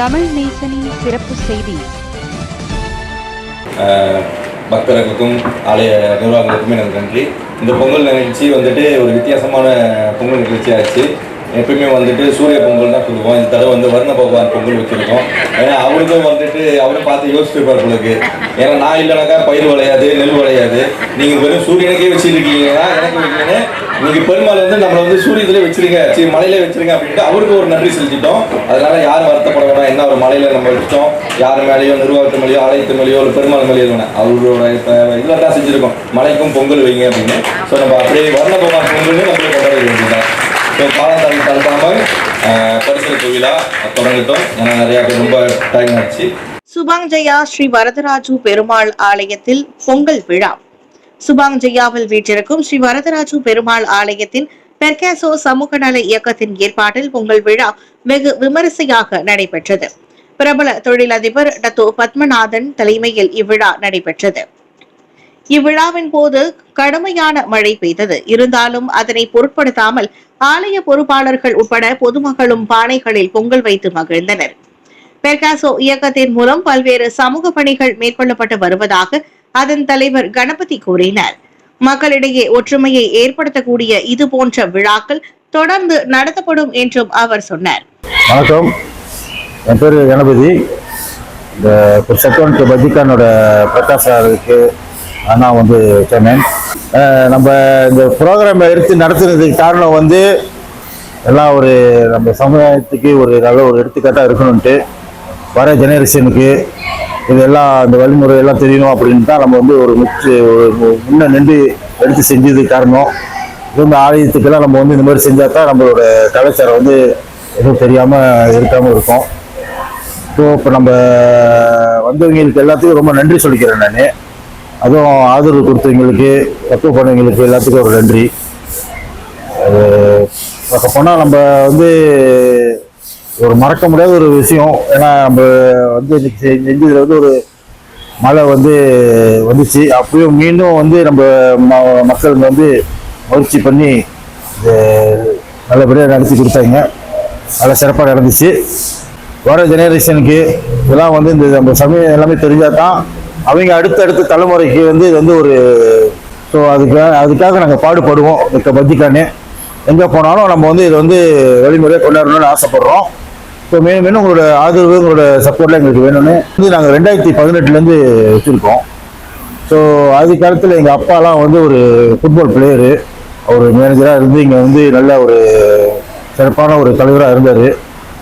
தமிழ் நேசனின் சிறப்பு செய்தி. பக்தர்களுக்கும் ஆலய நிர்வாகங்களுக்கும் எனக்கு நன்றி. இந்த பொங்கல் நிகழ்ச்சி வந்துட்டு ஒரு வித்தியாசமான பொங்கல் நிகழ்ச்சியாச்சு. எப்பயுமே வந்துட்டு சூரிய பொங்கல் தான் கொடுப்போம் இந்த தடவை வந்து வர்ண பகவான் பொங்கல் வச்சுருக்கோம். ஏன்னா அவருக்கும் வந்துட்டு அவரும் பார்த்து யோசிச்சிருப்பார் உங்களுக்கு ஏன்னா நான் இல்லைனாக்கா பயிர் விளையாது நெல் விளையாது. நீங்கள் வெறும் சூரியனுக்கே வச்சுருக்கீங்கன்னா எனக்கு வைக்கணும்னு நீங்கள் பெருமாள் வந்து நம்மளை வந்து சூரியத்திலே வச்சிருங்க. சரி மலையிலே வச்சிருங்க அப்படின்ட்டு அவருக்கு ஒரு நன்றி செலுத்திட்டோம். அதனால யாரும் வருத்தப்பட வேணாம் என்ன ஒரு மலையில நம்ம வச்சோம் யார் மேலேயோ நிர்வாகத்து மேலேயோ ஆலயத்து மேலேயோ ஒரு பெருமாள் மேலேயோ அவரோட இப்போ இதில் தான் செஞ்சுருக்கோம். மலைக்கும் பொங்கல் வைங்க அப்படின்னு. ஸோ நம்ம அப்படியே வர்ண பகவான் தொடங்கட்டும். ஏன்னா நிறையா பேர் ரொம்ப டைம் ஆச்சு. சுபாங்ஜயா ஸ்ரீ வரதராஜு பெருமாள் ஆலயத்தில் பொங்கல் விழா. சுபாங்ஜயாவில் வீற்றிருக்கும் ஸ்ரீ வரதராஜு பெருமாள் ஆலயத்தின் பெர்காசோ சமூக நல இயக்கத்தின் ஏற்பாட்டில் பொங்கல் விழா வெகு விமரிசையாக நடைபெற்றது. பிரபல தொழிலதிபர் டத்தோ பத்மநாதன் தலைமையில் இவ்விழா நடைபெற்றது. இவ்விழாவின் போது கடுமையான மழை பெய்தது. இருந்தாலும் அதனை பொருட்படுத்தாமல் ஆலய பொறுப்பாளர்கள் உட்பட பொதுமக்களும் பானைகளில் பொங்கல் வைத்து மகிழ்ந்தனர். பெர்காசோ இயக்கத்தின் மூலம் பல்வேறு சமூக பணிகள் மேற்கொள்ளப்பட்டு வருவதாக அதன் தலைவர் கணபதி கூறினார். மக்களிடையே ஒற்றுமையை ஏற்படுத்தக்கூடிய இது போன்ற விழாக்கள் தொடர்ந்து நடத்தப்படும் என்றும் அவர் சொன்னார். வணக்கம். என் பேர் கணபதி. இந்த சட்டவனுக்கு பஜிகானோட பிரகாஷ் சாருக்கு அண்ணா வந்து சொன்னேன் நம்ம இந்த ப்ரோக்ராமை எடுத்து நடத்துறதுக்கு காரணம் வந்து எல்லாம் ஒரு நம்ம சமுதாயத்துக்கு ஒரு நல்ல ஒரு எடுத்துக்காட்டாக இருக்கணும்ன்ட்டு வர ஜெனரேஷனுக்கு இதெல்லாம் அந்த வழிமுறை எல்லாம் தெரியணும் அப்படின்னு தான் நம்ம வந்து ஒரு முச்சு ஒரு முன்ன நின்று எடுத்து செஞ்சது காரணம். இது இந்த ஆலயத்துக்கெல்லாம் நம்ம வந்து இந்த மாதிரி செஞ்சால் தான் நம்மளோட கலாச்சாரம் வந்து எதுவும் தெரியாமல் இருக்காமல் இருக்கும். ஸோ இப்போ நம்ம வந்தவங்களுக்கு எல்லாத்துக்கும் ரொம்ப நன்றி சொல்லிக்கிறேன் நான். அதுவும் ஆதரவு கொடுத்தவங்களுக்கு தப்பு பண்ணவங்களுக்கு எல்லாத்துக்கும் ஒரு நன்றி. அது பார்க்க போனால் நம்ம வந்து ஒரு மறக்க முடியாத ஒரு விஷயம். ஏன்னா நம்ம வந்து இன்னைக்கு வந்து ஒரு மழை வந்து வந்துச்சு. அப்பயும் மீண்டும் வந்து நம்ம ம- மக்கள் வந்து முயற்சி பண்ணி நல்லபடியாக நடத்தி கொடுத்தாங்க. நல்லா சிறப்பாக நடந்துச்சு. வர ஜெனரேஷனுக்கு இதெல்லாம் வந்து இந்த நம்ம சமயம் எல்லாமே தெரிஞ்சால் தான் அவங்க அடுத்தடுத்த தலைமுறைக்கு வந்து இது வந்து ஒரு ஸோ அதுக்காக அதுக்காக நாங்கள் பாடுபடுவோம் இந்த பஜ்ஜிக்கானே எங்கே போனாலும் நம்ம வந்து இதை வந்து வழிமுறையாக கொண்டாடணும்னு ஆசைப்படுறோம். ஸோ மேலும் மேலும் உங்களோட ஆதரவு உங்களோட சப்போர்ட்லாம் எங்களுக்கு வேணும்னு வந்து நாங்கள் ரெண்டாயிரத்தி பதினெட்டுலேருந்து வச்சுருக்கோம். ஸோ ஆதி காலத்தில் எங்கள் அப்பாலாம் வந்து ஒரு ஃபுட்பால் பிளேயரு அவர் மேனேஜராக இருந்து இங்கே வந்து நல்ல ஒரு சிறப்பான ஒரு தலைவராக இருந்தார்.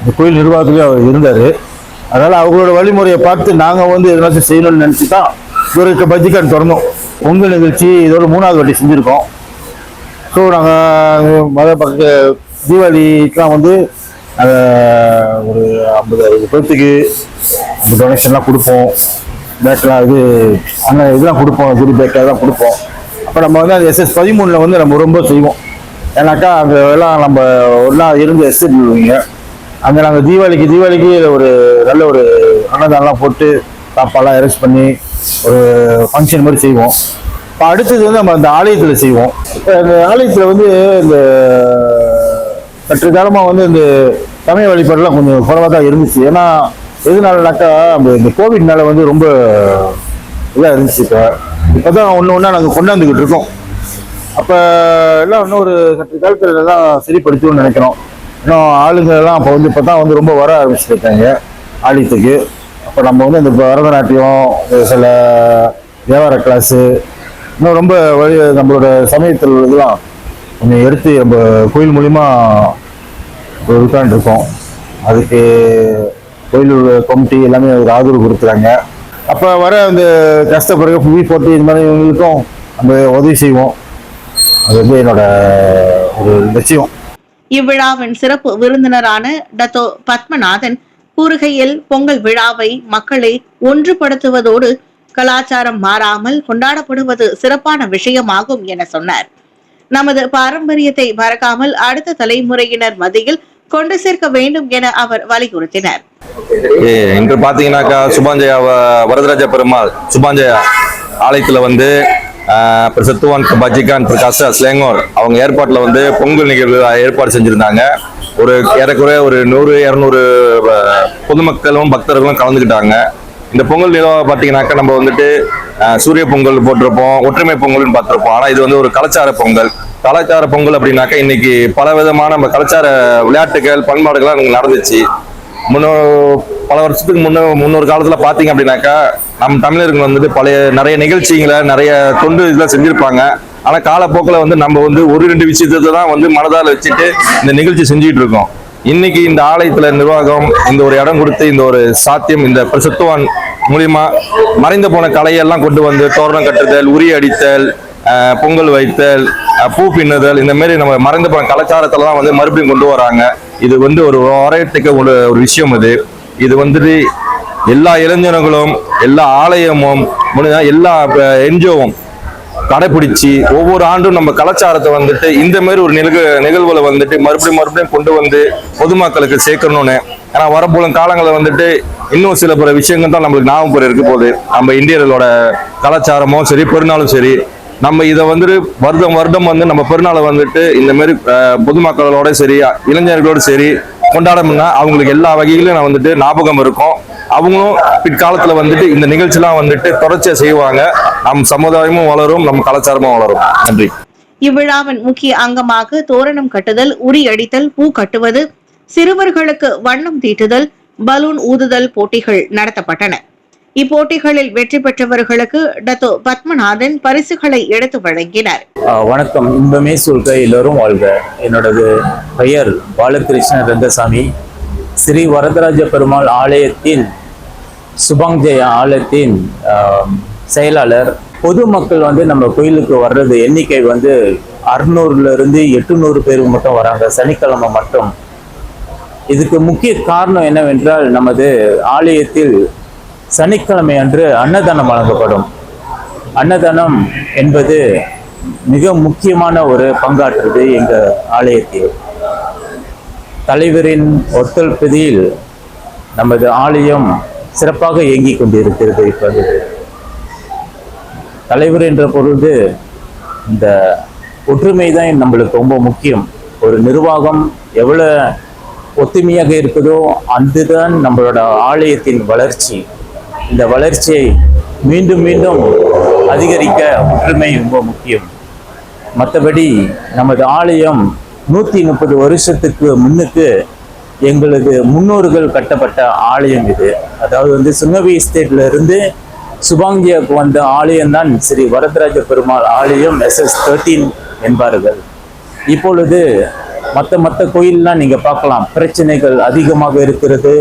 இந்த கோயில் நிர்வாகத்துலேயும் அவர் இருந்தார். அதனால் அவங்களோட வழிமுறையை பார்த்து நாங்கள் வந்து எதனாச்சும் செய்யணும்னு நினச்சி தான் இவருக்கு பஜ்ஜிக்கான் திறந்தோம். பொங்கல் நிகழ்ச்சி இதோட மூணாவது வாட்டி செஞ்சுருக்கோம். ஸோ நாங்கள் மத பக்க தீபாவளிக்கெலாம் வந்து ஒரு ஐம்பது அறுபது பேர்த்துக்கு டொனேஷன்லாம் கொடுப்போம். பேக்கெலாம் இது அண்ணன் இதெல்லாம் கொடுப்போம் குரு பேக்கெலாம் அதெல்லாம் கொடுப்போம். அப்போ நம்ம வந்து அந்த எஸ்எஸ் பதிமூணில் வந்து நம்ம ரொம்ப செய்வோம். ஏன்னாக்கா அங்கே எல்லாம் நம்ம ஒன்றா இருந்து எஸ்டேட் விடுவீங்க அங்கே நாங்கள் தீபாவளிக்கு தீபாவளிக்கு ஒரு நல்ல ஒரு அன்னதானம்லாம் போட்டு பாப்பாலாம் அரேஞ்ச் பண்ணி ஒரு ஃபங்க்ஷன் மாதிரி செய்வோம். இப்போ அடுத்தது வந்து நம்ம அந்த ஆலயத்தில் செய்வோம். இப்போ இந்த ஆலயத்தில் வந்து இந்த சற்று காலமாக வந்து இந்த சமய வழிபாடுலாம் கொஞ்சம் குறைவாக தான் இருந்துச்சு. ஏன்னா எதுனாலனாக்கா இந்த கோவிட்னால வந்து ரொம்ப இதாக இருந்துச்சு இப்போ. இப்போ தான் ஒன்று ஒன்றா நாங்கள் கொண்டாந்துக்கிட்டு இருக்கோம். அப்போ எல்லாம் இன்னும் ஒரு சற்று காலத்தில் தான் சரிப்படுத்தணும்னு நினைக்கிறோம். இன்னும் ஆளுங்க எல்லாம் அப்போ வந்து இப்போ தான் வந்து ரொம்ப வர ஆரம்பிச்சிருக்காங்க. ஆலயத்துக்கு அப்போ நம்ம வந்து இந்த பரதநாட்டியம் சில வியாபார கிளாஸு இன்னும் ரொம்ப வழி நம்மளோட சமயத்தில் இதெல்லாம் கொஞ்சம் எடுத்து நம்ம கோயில் மூலிமா இருக்கான் இருக்கோம் அதுக்கு கோயில் கமிட்டி எல்லாமே அதுக்கு ஆதரவு கொடுக்குறாங்க. அப்போ வர அந்த கஷ்டப்படுற புவி போட்டு இது மாதிரி இவங்களுக்கும் நம்ம உதவி செய்வோம். அது வந்து என்னோட ஒரு லட்சியம். இவ்விழாவின் சிறப்பு விருந்தினரான டத்தோ பத்மநாதன் கூறுகையில் பொங்கல் விழாவை மக்களை ஒன்றுபடுத்துவதோடு கலாச்சாரம் மாறாமல் கொண்டாடப்படுவது சிறப்பான விஷயமாகும் என சொன்னார். நமது பாரம்பரியத்தை மறக்காமல் அடுத்த தலைமுறையினர் மத்தியில் கொண்டு சேர்க்க வேண்டும் என அவர் வலியுறுத்தினார். இன்று பாத்தீங்கன்னாக்கா சுபாஞ்சயா வரதராஜ பெருமாள் சுபாஞ்சயா ஆலயத்துல வந்து பிரசத்துவான் பஜிகான் பிரகாஷ் ஸ்லேங்கோர். அவங்க ஏற்பாட்டில் வந்து பொங்கல் நிகழ்வு ஏற்பாடு செஞ்சுருந்தாங்க. ஒரு ஏறக்குறைய ஒரு நூறு இரநூறு பொதுமக்களும் பக்தர்களும் கலந்துக்கிட்டாங்க. இந்த பொங்கல் நிலவை பார்த்தீங்கன்னாக்கா நம்ம வந்துட்டு சூரிய பொங்கல் போட்டிருப்போம் ஒற்றுமை பொங்கல்னு பார்த்துருப்போம் ஆனால் இது வந்து ஒரு கலாச்சார பொங்கல். கலாச்சார பொங்கல் அப்படின்னாக்கா இன்னைக்கு பல விதமான நம்ம கலாச்சார விளையாட்டுகள் பண்பாடுகள்லாம் நடந்துச்சு. முன்னோ பல வருஷத்துக்கு முன்ன முன்னொரு காலத்துல பாத்தீங்க அப்படின்னாக்கா நம்ம தமிழர்கள் வந்துட்டு பழைய நிறைய நிகழ்ச்சிகளை நிறைய தொண்டு இதெல்லாம் செஞ்சிருப்பாங்க. ஆனா காலப்போக்கில் வந்து நம்ம வந்து ஒரு ரெண்டு விஷயத்தை தான் வந்து மனதால வச்சுட்டு இந்த நிகழ்ச்சி செஞ்சுட்டு இருக்கோம். இன்னைக்கு இந்த ஆலயத்துல நிர்வாகம் இந்த ஒரு இடம் கொடுத்து இந்த ஒரு சாத்தியம் இந்த பிரசத்துவான் மூலியமா மறைந்து போன கலையெல்லாம் கொண்டு வந்து தோரணம் கட்டுதல் உரி அடித்தல் பொங்கல் வைத்தல் பூ பின்னுதல் இந்த மாதிரி நம்ம மறைந்து போன கலாச்சாரத்தில் தான் வந்து மறுபடியும் கொண்டு வராங்க. இது வந்து ஒரு வரவேற்க ஒரு ஒரு விஷயம் இது. இது வந்துட்டு எல்லா இளைஞர்களும் எல்லா ஆலயமும் எல்லா என்ஜிஓவும் கடைபிடிச்சு ஒவ்வொரு ஆண்டும் நம்ம கலாச்சாரத்தை வந்துட்டு இந்த மாதிரி ஒரு நிகழ்வு நிகழ்வுகளை வந்துட்டு மறுபடியும் மறுபடியும் கொண்டு வந்து பொதுமக்களுக்கு சேர்க்கணும்னு. ஏன்னா வரப்போலும் காலங்களில் வந்துட்டு இன்னும் சில பிற விஷயங்கள் தான் நம்மளுக்கு ஞாபகம் இருக்க போகுது. நம்ம இந்தியர்களோட கலாச்சாரமும் சரி பெருநாளும் சரி நம்ம இதை வந்துட்டு வருடம் வருடம் வந்து நம்ம பெருநாளை வந்துட்டு இந்த மாதிரி பொதுமக்களோட சரி இளைஞர்களோட சரி கொண்டாடணும்னா அவங்களுக்கு எல்லா வகையிலும் நான் வந்துட்டு ஞாபகம் இருக்கும். அவங்களும் பிற்காலத்துல வந்துட்டு இந்த நிகழ்ச்சிலாம் வந்துட்டு தொடர்ச்சியா செய்வாங்க. நம் சமுதாயமும் வளரும் நம்ம கலாச்சாரமும் வளரும். நன்றி. இவ்விழாவின் முக்கிய அங்கமாக தோரணம் கட்டுதல் உரி அடித்தல் பூ கட்டுவது சிறுவர்களுக்கு வண்ணம் தீட்டுதல் பலூன் ஊதுதல் போட்டிகள் நடத்தப்பட்டன. இப்போட்டிகளில் வெற்றி பெற்றவர்களுக்கு டத்தோ பத்மநாதன் பரிசுகளை எடுத்து வழங்கினார். வணக்கம். இன்பமே சொல்க எல்லோரும் வாழ்க. என்னோடது பெயர் பாலகிருஷ்ண ரங்கசாமி. ஸ்ரீ வரதராஜ பெருமாள் ஆலயத்தின் சுபங்ஜய ஆலயத்தின் செயலாளர். பொதுமக்கள் வந்து நம்ம கோயிலுக்கு வர்றது எண்ணிக்கை வந்து அறுநூறுல இருந்து எட்டுநூறு பேர் மட்டும் வராங்க. சனிக்கிழமை மட்டும். இதுக்கு முக்கிய காரணம் என்னவென்றால் நமது ஆலயத்தில் சனிக்கிழமை அன்று அன்னதானம் வழங்கப்படும். அன்னதானம் என்பது மிக முக்கியமான ஒரு பங்காற்றுது எங்கள் ஆலயத்தில். தலைவரின் ஒத்துழைப்பதில் நமது ஆலயம் சிறப்பாக இயங்கிக் கொண்டிருக்கிறது இப்போது தலைவர் என்ற பொழுது இந்த ஒற்றுமை தான் நம்மளுக்கு ரொம்ப முக்கியம். ஒரு நிர்வாகம் எவ்வளோ ஒத்துமையாக இருக்குதோ அதுதான் நம்மளோட ஆலயத்தின் வளர்ச்சி. இந்த வளர்ச்சியை மீண்டும் மீண்டும் அதிகரிக்க ஒற்றுமை ரொம்ப முக்கியம். மற்றபடி நமது ஆலயம் நூற்றி முப்பது வருஷத்துக்கு முன்னுக்கு எங்களது முன்னோர்கள் கட்டப்பட்ட ஆலயம் இது. அதாவது வந்து சுங்கவி எஸ்டேட்ல இருந்து சுபாங்கியாவுக்கு வந்த ஆலயம் தான் ஸ்ரீ வரதராஜ பெருமாள் ஆலயம் எஸ்எஸ் தேர்ட்டீன் என்பார்கள். இப்பொழுது மற்ற மற்ற கோயில்லாம் நீங்கள் பார்க்கலாம். பிரச்சனைகள் அதிகமாக இருக்கிறது.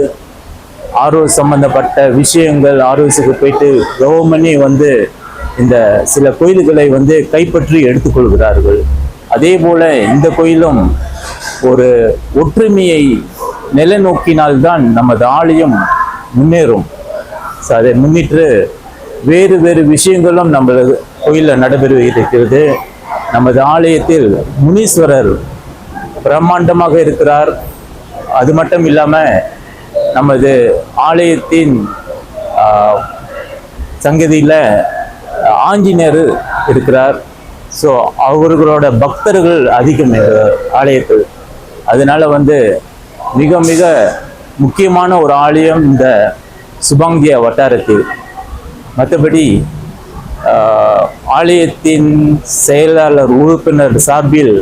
ஆர்ஓ சம்பந்தப்பட்ட விஷயங்கள் ஆர்ஓஸுக்கு போயிட்டு கவர்மெண்டே வந்து இந்த சில கோயில்களை வந்து கைப்பற்றி எடுத்துக்கொள்கிறார்கள். அதே போல இந்த கோயிலும் ஒரு ஒற்றுமையை நிலைநோக்கினால்தான் நமது ஆலயம் முன்னேறும். ஸோ அதை முன்னிட்டு வேறு வேறு விஷயங்களும் நம்மளது கோயிலில் நடைபெற இருக்கிறது. நமது ஆலயத்தில் முனீஸ்வரர் பிரம்மாண்டமாக இருக்கிறார். அது மட்டும் இல்லாமல் நமது ஆலயத்தின் சங்கதியில் ஆஞ்சநேயர் இருக்கிறார். ஸோ அவர்களோட பக்தர்கள் அதிகம் ஆலயத்தில். அதனால வந்து மிக மிக முக்கியமான ஒரு ஆலயம் இந்த சுபாங்கிய வட்டாரத்தில். மற்றபடி ஆலயத்தின் செயலாளர் உறுப்பினர் சார்பில்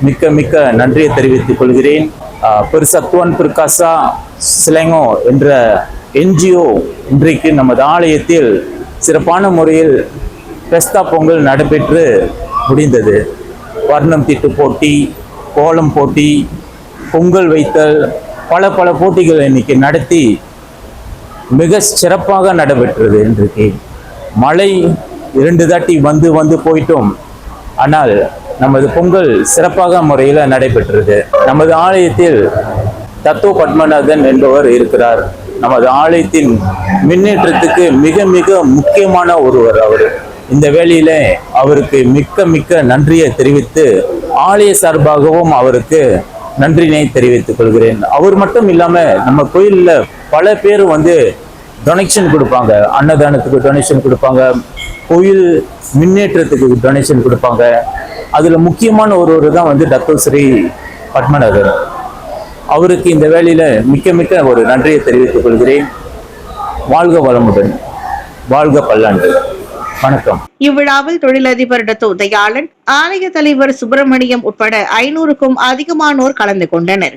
மிக்க மிக்க நன்றியை தெரிவித்துக் கொள்கிறேன். ஆஹ், பெருசத்வன் பிரகாசா சிலங்கோ என்ற என்ஜிஓ இன்றைக்கு நமது ஆலயத்தில் சிறப்பான முறையில் பெஸ்தா பொங்கல் நடைபெற்று முடிந்தது. வர்ணம் திட்டு போட்டி கோலம் போட்டி பொங்கல் வைத்தல் பல பல போட்டிகள் இன்னைக்கு நடத்தி மிக சிறப்பாக நடைபெற்றது இன்றைக்கு. மழை இரண்டு தாட்டி வந்து வந்து போயிட்டோம். ஆனால் நமது பொங்கல் சிறப்பாக முறையில் நடைபெற்றது. நமது ஆலயத்தில் தத்துவ பத்மநாதன் என்பவர் இருக்கிறார். நமது ஆலயத்தின் முன்னேற்றத்துக்கு மிக மிக முக்கியமான ஒருவர் அவர். இந்த வேளையில அவருக்கு மிக்க மிக்க நன்றியை தெரிவித்து ஆலய சார்பாகவும் அவருக்கு நன்றினை தெரிவித்துக் கொள்கிறேன். அவர் மட்டும் இல்லாம நம்ம கோயில்ல பல பேர் வந்து டொனேஷன் கொடுப்பாங்க. அன்னதானத்துக்கு டொனேஷன் கொடுப்பாங்க. கோயில் முன்னேற்றத்துக்கு டொனேஷன் கொடுப்பாங்க. அதுல முக்கியமான ஒருவர் தான் வந்து டத்தோ பத்மநாதன் அவருக்கு இந்த வேலையில் மிக்க மிக்க ஒரு நன்றியை தெரிவித்துக் கொள்கிறேன். வாழ்க வளமுடன். வாழ்க பல்லாண்டு. வணக்கம். இவ்விழாவில் தொழிலதிபர் டத்தோ தயாளன் ஆலய தலைவர் சுப்பிரமணியம் உட்பட ஐநூறுக்கும் அதிகமானோர் கலந்து கொண்டனர்.